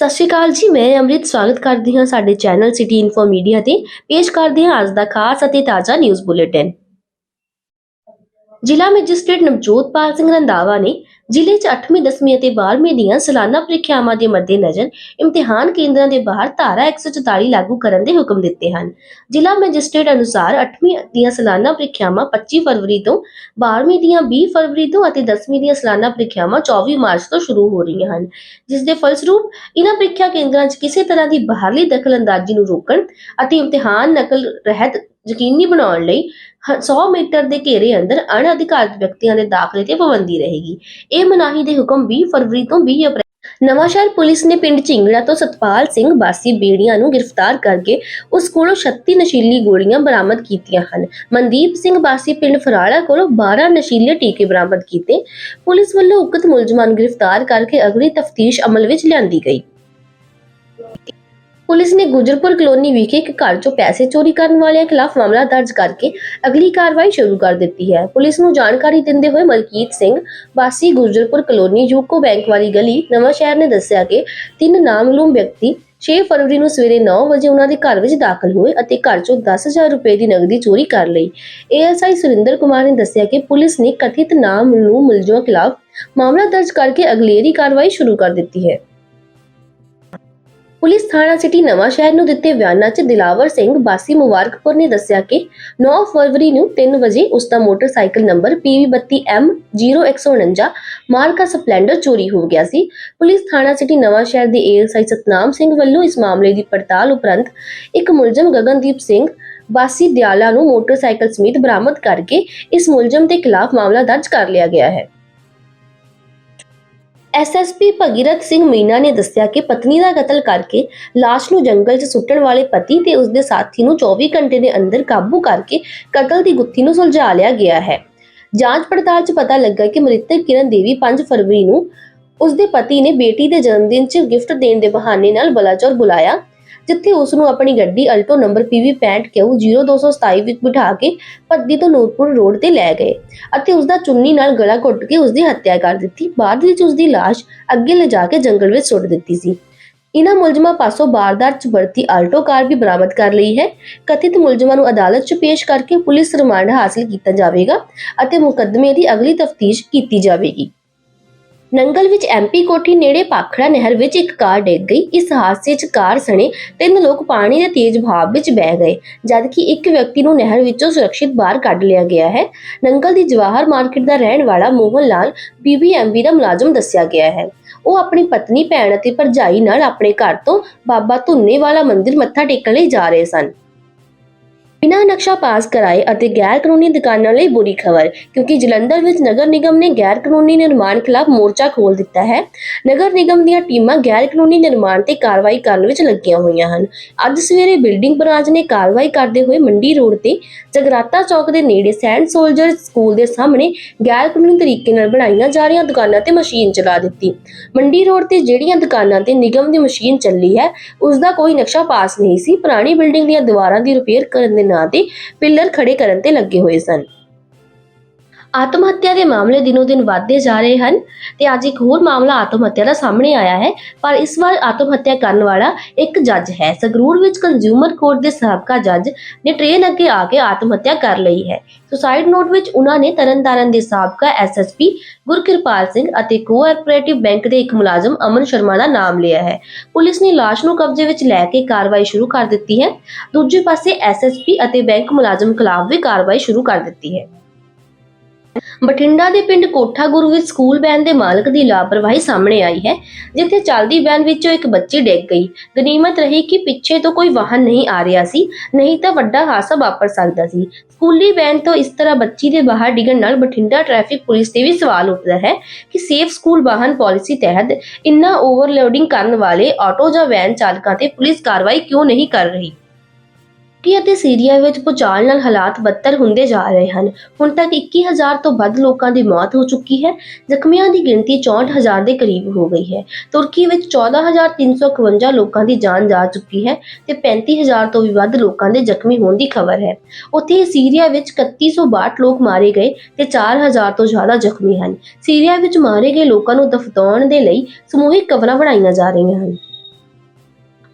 ਸਤਿ ਸ਼੍ਰੀ ਅਕਾਲ ਜੀ, ਮੈਂ ਅੰਮ੍ਰਿਤ ਸਵਾਗਤ ਕਰਦੀ ਹਾਂ ਸਾਡੇ ਚੈਨਲ ਸਿਟੀ ਇਨਫੋ ਮੀਡੀਆ ਤੇ, ਪੇਸ਼ ਕਰਦੇ ਹਾਂ ਅੱਜ ਦਾ ਖਾਸ ਅਤੇ ਤਾਜ਼ਾ ਨਿਊਜ਼ ਬੁਲੇਟਿਨ ਜ਼ਿਲ੍ਹਾ ਮੈਜਿਸਟ੍ਰੇਟ ਨਵਜੋਤਪਾਲ ਸਿੰਘ ਰੰਧਾਵਾ ਨੇ ਜ਼ਿਲ੍ਹੇ 'ਚ 8ਵੀਂ 10ਵੀਂ ਅਤੇ 12ਵੀਂ ਦੀਆਂ ਸਾਲਾਨਾ ਪ੍ਰੀਖਿਆਵਾਂ ਦੇ ਮੱਦੇਨਜ਼ਰ ਇਮਤਿਹਾਨ ਕੇਂਦਰਾਂ ਦੇ ਬਾਹਰ ਧਾਰਾ 144 ਲਾਗੂ ਕਰਨ ਦੇ ਹੁਕਮ ਦਿੱਤੇ ਹਨ। ਜ਼ਿਲ੍ਹਾ ਮੈਜਿਸਟ੍ਰੇਟ ਅਨੁਸਾਰ 8ਵੀਂ ਦੀਆਂ ਸਾਲਾਨਾ ਪ੍ਰੀਖਿਆਵਾਂ 25 ਫਰਵਰੀ ਤੋਂ 12ਵੀਂ ਦੀਆਂ 20 ਫਰਵਰੀ ਤੋਂ ਅਤੇ 10ਵੀਂ ਦੀਆਂ ਸਾਲਾਨਾ ਪ੍ਰੀਖਿਆਵਾਂ 24 ਮਾਰਚ ਤੋਂ ਸ਼ੁਰੂ ਹੋ ਰਹੀਆਂ ਹਨ। ਜਿਸ ਦੇ ਫਲਸਰੂਪ ਇਹਨਾਂ ਪ੍ਰੀਖਿਆ ਕੇਂਦਰਾਂ 'ਚ ਕਿਸੇ ਤਰ੍ਹਾਂ ਦੀ ਬਾਹਰਲੀ ਦਖਲਅੰਦਾਜ਼ੀ ਨੂੰ ਰੋਕਣ ਅਤੇ ਇਮਤਿਹਾਨ ਨਕਲ ਰਹਿਤ ਯਕੀਨੀ ਬਣਾਉਣ ਲਈ ਹ- 100 ਮੀਟਰ ਦੇ ਘੇਰੇ ਅੰਦਰ ਅਣਅਧਿਕਾਰਤ ਵਿਅਕਤੀਆਂ ਦੇ ਦਾਖਲੇ ਤੇ ਪਾਬੰਦੀ ਰਹੇਗੀ। ਇਹ ਮਨਾਹੀ ਦੇ ਹੁਕਮ 20 ਫਰਵਰੀ ਤੋਂ 20 ਅਪ੍ਰੈਲ ਨਵਾਂਸ਼ਹਿਰ ਪੁਲਿਸ ਨੇ ਪਿੰਡ ਝਿੰਗੜਾ ਤੋਂ ਸਤਪਾਲ ਸਿੰਘ ਬਾਸੀ ਬੇੜੀਆਂ ਨੂੰ ਗ੍ਰਿਫਤਾਰ ਕਰਕੇ ਉਸ ਕੋਲੋਂ 36 ਨਸ਼ੀਲੀ ਗੋਲੀਆਂ ਬਰਾਮਦ ਕੀਤੀਆਂ ਹਨ। ਮਨਦੀਪ ਸਿੰਘ ਬਾਸੀ ਪਿੰਡ ਫਰਾੜਾ ਕੋਲੋਂ 12 ਨਸ਼ੀਲੇ ਟੀਕੇ ਬਰਾਮਦ ਕੀਤੇ। ਪੁਲਿਸ ਵੱਲੋਂ ਉਕਤ ਮੁਲਜ਼ਮਾਂ ਨੂੰ ਗ੍ਰਿਫਤਾਰ ਕਰਕੇ ਅਗਲੀ ਤਫਤੀਸ਼ ਅਮਲ ਵਿੱਚ ਲਿਆਂਦੀ ਗਈ। ਪੁਲਿਸ ਨੇ ਗੁਜਰਪੁਰ ਕਲੋਨੀ ਵਿਖੇ ਇੱਕ ਘਰ ਚੋਂ ਪੈਸੇ ਚੋਰੀ ਕਰਨ ਵਾਲਿਆਂ ਖਿਲਾਫ ਮਾਮਲਾ ਦਰਜ ਕਰਕੇ ਅਗਲੀ ਕਾਰਵਾਈ ਸ਼ੁਰੂ ਕਰ ਦਿੱਤੀ ਹੈ। ਪੁਲਿਸ ਨੂੰ ਜਾਣਕਾਰੀ ਦਿੰਦੇ ਹੋਏ ਮਲਕੀਤ ਸਿੰਘ, ਵਾਸੀ ਗੁਜਰਪੁਰ ਕਲੋਨੀ ਯੂਕੋ ਬੈਂਕ ਵਾਲੀ ਗਲੀ, ਨਵਾਂ ਸ਼ਹਿਰ ਨੇ ਦੱਸਿਆ ਕਿ ਤਿੰਨ ਨਾਮਲੂਮ ਵਿਅਕਤੀ 6 ਫਰਵਰੀ ਨੂੰ ਸਵੇਰੇ 9 ਵਜੇ ਉਹਨਾਂ ਦੇ ਘਰ ਵਿੱਚ ਦਾਖਲ ਹੋਏ ਅਤੇ ਘਰ ਚੋਂ 10000 ਰੁਪਏ ਦੀ ਨਕਦੀ ਚੋਰੀ ਕਰ ਲਈ। ਏਐਸਆਈ ਸੁਰਿੰਦਰ ਕੁਮਾਰ ਨੇ ਦੱਸਿਆ ਕਿ ਪੁਲਿਸ ਨੇ ਕਥਿਤ ਨਾਮ ਨੂੰ ਮੁਲਜ਼ਮਾਂ ਖਿਲਾਫ ਮਾਮਲਾ ਦਰਜ ਕਰਕੇ ਅਗਲੇਰੀ ਕਾਰਵਾਈ ਸ਼ੁਰੂ ਕਰ ਦਿੱਤੀ ਹੈ। ਪੁਲਿਸ ਥਾਣਾ ਸਿਟੀ ਨਵਾਂ ਸ਼ਹਿਰ ਨੂੰ ਦਿੱਤੇ ਬਿਆਨਾਂ 'ਚ ਦਿਲਾਵਰ ਸਿੰਘ ਬਾਸੀ ਮੁਬਾਰਕਪੁਰ ਨੇ ਦੱਸਿਆ ਕਿ 9 ਫਰਵਰੀ ਨੂੰ 3 ਵਜੇ ਉਸ ਦਾ ਮੋਟਰਸਾਈਕਲ ਨੰਬਰ PV32M0149 ਮਾਰਕਾ ਸਪਲੈਂਡਰ ਚੋਰੀ ਹੋ ਗਿਆ ਸੀ। ਪੁਲਿਸ ਥਾਣਾ ਸਿਟੀ ਨਵਾਂ ਸ਼ਹਿਰ ਦੇ ਏਐਸਆਈ ਸਤਨਾਮ ਸਿੰਘ ਵੱਲੋਂ ਇਸ ਮਾਮਲੇ ਦੀ ਪੜਤਾਲ ਉਪਰੰਤ ਇੱਕ ਮੁਲਜ਼ਮ ਗਗਨਦੀਪ ਸਿੰਘ ਬਾਸੀ ਦਿਆਲਾ ਨੂੰ ਮੋਟਰਸਾਈਕਲ ਸਮੇਤ ਬਰਾਮਦ ਕਰਕੇ ਇਸ ਮੁਲਜ਼ਮ ਦੇ ਖਿਲਾਫ ਮਾਮਲਾ ਦਰਜ ਕਰ ਲਿਆ ਗਿਆ ਹੈ। ਐਸਐਸਪੀ ਭਗੀਰਥ ਸਿੰਘ ਮੀਨਾ ਨੇ ਦੱਸਿਆ ਕਿ ਪਤਨੀ ਦਾ ਕਤਲ ਕਰਕੇ ਲਾਸ਼ ਨੂੰ ਜੰਗਲ 'ਚ ਸੁੱਟਣ ਵਾਲੇ ਪਤੀ ਤੇ ਉਸਦੇ ਸਾਥੀ ਨੂੰ 24 ਘੰਟੇ ਦੇ ਅੰਦਰ ਕਾਬੂ ਕਰਕੇ ਕਤਲ ਦੀ ਗੁੱਥੀ ਨੂੰ ਸੁਲਝਾ ਲਿਆ ਗਿਆ ਹੈ। ਜਾਂਚ ਪੜਤਾਲ 'ਚ ਪਤਾ ਲੱਗਾ ਕਿ ਮ੍ਰਿਤਕ ਕਿਰਨ ਦੇਵੀ 5 ਫਰਵਰੀ ਨੂੰ ਉਸਦੇ ਪਤੀ ਨੇ ਬੇਟੀ ਦੇ ਜਨਮ ਦਿਨ 'ਚ ਗਿਫਟ ਦੇਣ ਦੇ ਬਹਾਨੇ ਨਾਲ ਬਲਾਚੌਰ ਬੁਲਾਇਆ। ਜਿੱਥੇ ਉਸ ਨੂੰ ਆਪਣੀ ਗੱਡੀ ਅਲਟੋ ਨੰਬਰ PV65 ਵਿੱਚ ਬਿਠਾ ਕੇ ਪੱਦੀ ਤੋਂ ਨੂਰਪੁਰ ਰੋਡ ਤੇ ਲੈ ਗਏ ਅਤੇ ਉਸ ਦਾ ਚੁੰਨੀ ਨਾਲ ਗਲਾ ਘੁੱਟ ਕੇ ਉਸ ਦੀ ਹੱਤਿਆ ਕਰ ਦਿੱਤੀ। ਬਾਅਦ ਵਿੱਚ ਉਸ ਦੀ ਲਾਸ਼ ਅੱਗੇ ਲਿਜਾ ਕੇ ਜੰਗਲ ਵਿੱਚ ਸੁੱਟ ਦਿੱਤੀ ਸੀ। ਇਨ੍ਹਾਂ ਮੁਲਜ਼ਮਾਂ ਪਾਸੋਂ ਵਾਰਦਾਤ 'ਚ ਵਰਤੀ ਆਲਟੋ ਕਾਰ ਵੀ ਬਰਾਮਦ ਕਰ ਲਈ ਹੈ। ਕਥਿਤ ਮੁਲਜ਼ਮਾਂ ਨੂੰ ਅਦਾਲਤ 'ਚ ਪੇਸ਼ ਕਰਕੇ ਪੁਲਿਸ ਰਿਮਾਂਡ ਹਾਸਲ ਕੀਤਾ ਜਾਵੇਗਾ ਅਤੇ ਮੁਕੱਦਮੇ ਦੀ ਅਗਲੀ ਤਫਤੀਸ਼ ਕੀਤੀ ਜਾਵੇਗੀ। ਨੰਗਲ ਵਿੱਚ ਐਮਪੀ ਕੋਠੀ ਨੇੜੇ ਪਾਖੜਾ ਨਹਿਰ ਵਿੱਚ ਇੱਕ ਕਾਰ ਡਿੱਗ ਗਈ। ਇਸ ਹਾਦਸੇ 'ਚ ਕਾਰ ਸਣੇ ਤਿੰਨ ਲੋਕ ਪਾਣੀ ਦੇ ਤੇਜ਼ ਭਾਵ ਵਿੱਚ ਬਹਿ ਗਏ, ਜਦਕਿ ਇੱਕ ਵਿਅਕਤੀ ਨੂੰ ਨਹਿਰ ਵਿੱਚੋਂ ਸੁਰੱਖਿਅਤ ਬਾਹਰ ਕੱਢ ਲਿਆ ਗਿਆ ਹੈ। ਨੰਗਲ ਦੀ ਜਵਾਹਰ ਮਾਰਕੀਟ ਦਾ ਰਹਿਣ ਵਾਲਾ ਮੋਹਨ ਲਾਲ ਬੀਬੀਐਮਬੀ ਦਾ ਮੁਲਾਜ਼ਮ ਦੱਸਿਆ ਗਿਆ ਹੈ। ਉਹ ਆਪਣੀ ਪਤਨੀ, ਭੈਣ ਅਤੇ ਭਰਜਾਈ ਨਾਲ ਆਪਣੇ ਘਰ ਤੋਂ ਬਾਬਾ ਧੁੰਨੇ ਵਾਲਾ ਮੰਦਿਰ ਮੱਥਾ ਟੇਕਣ ਲਈ ਜਾ ਰਹੇ ਸਨ। ਬਿਨਾਂ ਨਕਸ਼ਾ ਪਾਸ ਕਰਾਏ ਅਤੇ ਗੈਰ ਕਾਨੂੰਨੀ ਦੁਕਾਨਾਂ ਲਈ ਬੁਰੀ ਖਬਰ, ਕਿਉਂਕਿ ਜਲੰਧਰ ਵਿੱਚ ਨਗਰ ਨਿਗਮ ਨੇ ਗੈਰ ਕਾਨੂੰਨੀ ਨਿਰਮਾਣ ਖਿਲਾਫ ਮੋਰਚਾ ਖੋਲ ਦਿੱਤਾ ਹੈ। ਨਗਰ ਨਿਗਮ ਦੀਆਂ ਟੀਮਾਂ ਗੈਰ ਕਾਨੂੰਨੀ ਨਿਰਮਾਣ ਤੇ ਕਾਰਵਾਈ ਕਰਨ ਵਿੱਚ ਲੱਗੀਆਂ ਹੋਈਆਂ ਹਨ। ਅੱਜ ਸਵੇਰੇ ਬਿਲਡਿੰਗ ਬ੍ਰਾਂਚ ਨੇ ਕਾਰਵਾਈ ਕਰਦੇ ਹੋਏ ਮੰਡੀ ਰੋਡ ਤੇ ਜਗਰਾਤਾ ਚੌਕ ਦੇ ਨੇੜੇ ਸੈਂਟ ਸੋਲਜਰ ਸਕੂਲ ਦੇ ਸਾਹਮਣੇ ਗੈਰ ਕਾਨੂੰਨੀ ਤਰੀਕੇ ਨਾਲ ਬਣਾਈਆਂ ਜਾ ਰਹੀਆਂ ਦੁਕਾਨਾਂ ਤੇ ਮਸ਼ੀਨ ਚਲਾ ਦਿੱਤੀ। ਮੰਡੀ ਰੋਡ ਤੇ ਜਿਹੜੀਆਂ ਦੁਕਾਨਾਂ ਤੇ ਨਿਗਮ ਦੀ ਮਸ਼ੀਨ ਚੱਲੀ ਹੈ ਉਸ ਦਾ ਕੋਈ ਨਕਸ਼ਾ ਪਾਸ ਨਹੀਂ ਸੀ। ਪੁਰਾਣੀ ਬਿਲਡਿੰਗ ਦੀਆਂ ਦੀਵਾਰਾਂ ਦੀ ਰਿਪੇਅਰ ਕਰਨ ਦੇ ਨਾਂ ਤੇ ਪਿੱਲਰ ਖੜੇ ਕਰਨ ਤੇ ਲੱਗੇ ਹੋਏ ਸਨ। ਆਤਮ ਹੱਤਿਆ ਦੇ ਮਾਮਲੇ ਦਿਨੋ ਦਿਨ ਵਧਦੇ ਜਾ ਰਹੇ ਹਨ ਤੇ ਅੱਜ ਇੱਕ ਹੋਰ ਮਾਮਲਾ ਆਤਮ ਹੱਤਿਆ ਦਾ ਸਾਹਮਣੇ ਆਇਆ ਹੈ, ਪਰ ਇਸ ਵਾਰ ਆਤਮ ਹੱਤਿਆ ਕਰਨ ਵਾਲਾ ਇੱਕ ਜੱਜ ਹੈ। ਸੰਗਰੂਰ ਵਿੱਚ ਕੰਜ਼ਿਊਮਰ ਕੋਰਟ ਦੇ ਸਾਬਕਾ ਜੱਜ ਨੇ ਟ੍ਰੇਨ ਅੱਗੇ ਆ ਕੇ ਆਤਮ ਹੱਤਿਆ ਕਰ ਲਈ ਹੈ। ਸੁਸਾਈਡ ਨੋਟ ਵਿੱਚ ਉਹਨਾਂ ਨੇ ਤਰਨਤਾਰਨ ਦੇ ਸਾਬਕਾ ਐਸਐਸਪੀ ਗੁਰਕਿਰਪਾਲ ਸਿੰਘ ਅਤੇ ਕੋਆਪਰੇਟਿਵ ਬੈਂਕ ਦੇ ਇੱਕ ਮੁਲਾਜ਼ਮ ਅਮਨ ਸ਼ਰਮਾ ਦਾ ਨਾਮ ਲਿਆ ਹੈ। ਪੁਲਿਸ ਨੇ ਲਾਸ਼ ਨੂੰ ਕਬਜ਼ੇ ਵਿੱਚ ਲੈ ਕੇ ਕਾਰਵਾਈ ਸ਼ੁਰੂ ਕਰ ਦਿੱਤੀ ਹੈ। ਦੂਜੇ ਪਾਸੇ ਐਸਐਸਪੀ ਅਤੇ ਬੈਂਕ ਮੁਲਾਜ਼ਮ ਖਿਲਾਫ ਵੀ ਕਾਰਵਾਈ ਸ਼ੁਰੂ ਕਰ ਦਿੱਤੀ ਹੈ। ਬਠਿੰਡਾ ਦੇ ਪਿੰਡ ਕੋਠਾ ਗੁਰੂ ਵਿੱਚ ਸਕੂਲ ਵੈਨ ਦੇ ਮਾਲਕ ਦੀ ਲਾਪਰਵਾਹੀ ਸਾਹਮਣੇ ਆਈ ਹੈ, ਜਿੱਥੇ ਚੱਲਦੀ ਵੈਨ ਵਿੱਚੋਂ ਇੱਕ ਬੱਚੀ ਡਿੱਗ ਗਈ। ਗਨੀਮਤ ਰਹੀ ਕਿ ਪਿੱਛੇ ਤੋਂ ਕੋਈ ਵਾਹਨ ਨਹੀਂ ਆ ਰਿਹਾ ਸੀ, ਨਹੀਂ ਤਾਂ ਵੱਡਾ ਹਾਦਸਾ ਵਾਪਰ ਸਕਦਾ ਸੀ। ਸਕੂਲੀ ਵੈਨ ਤੋਂ ਇਸ ਤਰ੍ਹਾਂ ਬੱਚੀ ਦੇ ਬਾਹਰ ਡਿੱਗਣ ਨਾਲ ਬਠਿੰਡਾ ਟ੍ਰੈਫਿਕ ਪੁਲਿਸ ਤੇ ਵੀ ਸਵਾਲ ਉੱਠਦਾ ਹੈ ਕਿ ਸੇਫ ਸਕੂਲ ਵਾਹਨ ਪਾਲਿਸੀ ਤਹਿਤ ਇੰਨਾ ਓਵਰਲੋਡਿੰਗ ਕਰਨ ਵਾਲੇ ਆਟੋ ਜਾਂ ਵੈਨ ਚਾਲਕਾਂ ਤੇ ਪੁਲਿਸ ਕਾਰਵਾਈ ਕਿਉਂ ਨਹੀਂ ਕਰ ਰਹੀ? ਤੁਰਕੀ ਅਤੇ ਸੀਰੀਆ ਵਿੱਚ ਭੂਚਾਲ ਨਾਲ ਹਾਲਾਤ ਬੱਤਰ ਹੁੰਦੇ ਜਾ ਰਹੇ ਹਨ। ਹੁਣ ਤੱਕ 21000 ਤੋਂ ਵੱਧ ਲੋਕਾਂ ਦੀ ਮੌਤ ਹੋ ਚੁੱਕੀ ਹੈ। ਜ਼ਖਮੀਆਂ ਦੀ ਗਿਣਤੀ 64000 ਦੇ ਕਰੀਬ ਹੋ ਗਈ ਹੈ। ਤੁਰਕੀ ਵਿੱਚ 14351 ਲੋਕਾਂ ਦੀ ਜਾਨ ਜਾ ਚੁੱਕੀ ਹੈ ਤੇ 35000 ਤੋਂ ਵੀ ਵੱਧ ਲੋਕਾਂ ਦੇ ਜ਼ਖਮੀ ਹੋਣ ਦੀ ਖਬਰ ਹੈ। ਉੱਥੇ ਸੀਰੀਆ ਵਿੱਚ 3162 ਲੋਕ ਮਾਰੇ ਗਏ ਤੇ 4000 ਤੋਂ ਜ਼ਿਆਦਾ ਜ਼ਖਮੀ ਹਨ। ਸੀਰੀਆ ਵਿੱਚ ਮਾਰੇ ਗਏ ਲੋਕਾਂ ਨੂੰ ਦਫਨਾਉਣ ਦੇ ਲਈ ਸਮੂਹਿਕ ਕਬਰਾਂ ਬਣਾਈਆਂ ਜਾ ਰਹੀਆਂ ਹਨ।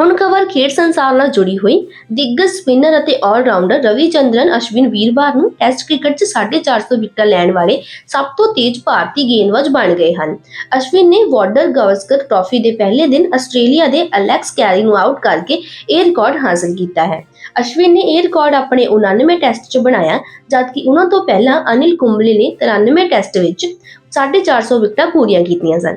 ਹੁਣ ਖਬਰ ਖੇਡ ਸੰਸਾਰ ਨਾਲ ਜੁੜੀ ਹੋਈ। ਦਿੱਗਜ ਸਪਿਨਰ ਅਤੇ ਆਲਰਾਊਂਡਰ ਰਵੀਚੰਦਰਨ ਅਸ਼ਵਿਨ ਵੀਰਵਾਰ ਨੂੰ ਟੈਸਟ ਕ੍ਰਿਕਟ 'ਚ 450 ਵਿਕਟਾਂ ਲੈਣ ਵਾਲੇ ਸਭ ਤੋਂ ਤੇਜ਼ ਭਾਰਤੀ ਗੇਂਦਬਾਜ਼ ਬਣ ਗਏ ਹਨ। ਅਸ਼ਵਿਨ ਨੇ ਵਾਰਡਰ ਗਵਸਕਰ ਟਰਾਫੀ ਦੇ ਪਹਿਲੇ ਦਿਨ ਆਸਟ੍ਰੇਲੀਆ ਦੇ ਅਲੈਕਸ ਕੈਰੀ ਨੂੰ ਆਊਟ ਕਰਕੇ ਇਹ ਰਿਕਾਰਡ ਹਾਸਲ ਕੀਤਾ ਹੈ। ਅਸ਼ਵਿਨ ਨੇ ਇਹ ਰਿਕਾਰਡ ਆਪਣੇ 99 ਟੈਸਟ 'ਚ ਬਣਾਇਆ, ਜਦਕਿ ਉਹਨਾਂ ਤੋਂ ਪਹਿਲਾਂ ਅਨਿਲ ਕੁੰਬਲੇ ਨੇ 93 ਟੈਸਟ ਵਿੱਚ 450 ਵਿਕਟਾਂ ਪੂਰੀਆਂ ਕੀਤੀਆਂ ਸਨ।